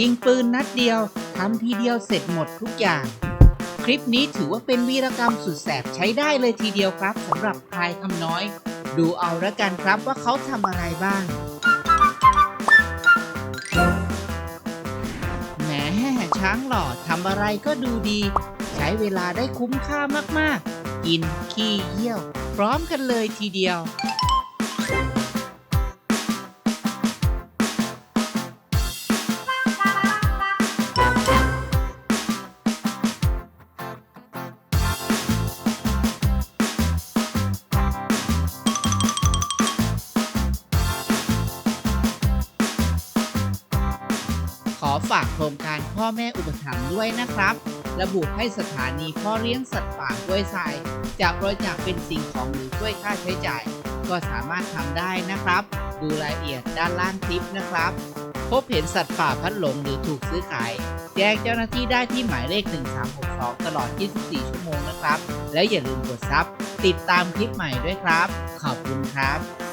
ยิงปืนนัดเดียวทำทีเดียวเสร็จหมดทุกอย่าง คลิปนี้ถือว่าเป็นวีรกรรมสุดแสบใช้ได้เลยทีเดียวครับสำหรับพลายคำน้อย ดูเอาละกันครับว่าเขาทำอะไรบ้างแหมช้างหล่อทำอะไรก็ดูดี ใช้เวลาได้คุ้มค่ามากๆ กินขี้เยี่ยว พร้อมกันเลยทีเดียว ฝากโครงการพ่อแม่อุปถัมภ์ด้วยนะครับ ระบุให้สถานีพ่อเลี้ยงสัตว์ป่าห้วยทรายจะบริจาคเป็นสิ่งของหรือช่วยค่าใช้จ่าย ก็สามารถทำได้นะครับ ดูรายละเอียดด้านล่างคลิปนะครับ พบเห็นสัตว์ป่าพัดหลงหรือถูกซื้อขาย แจ้งเจ้าหน้าที่ได้ที่หมายเลข 1362 ตลอด 24 ชั่วโมงนะครับ และอย่าลืมกดซับติดตามคลิปใหม่ด้วยครับ ขอบคุณครับ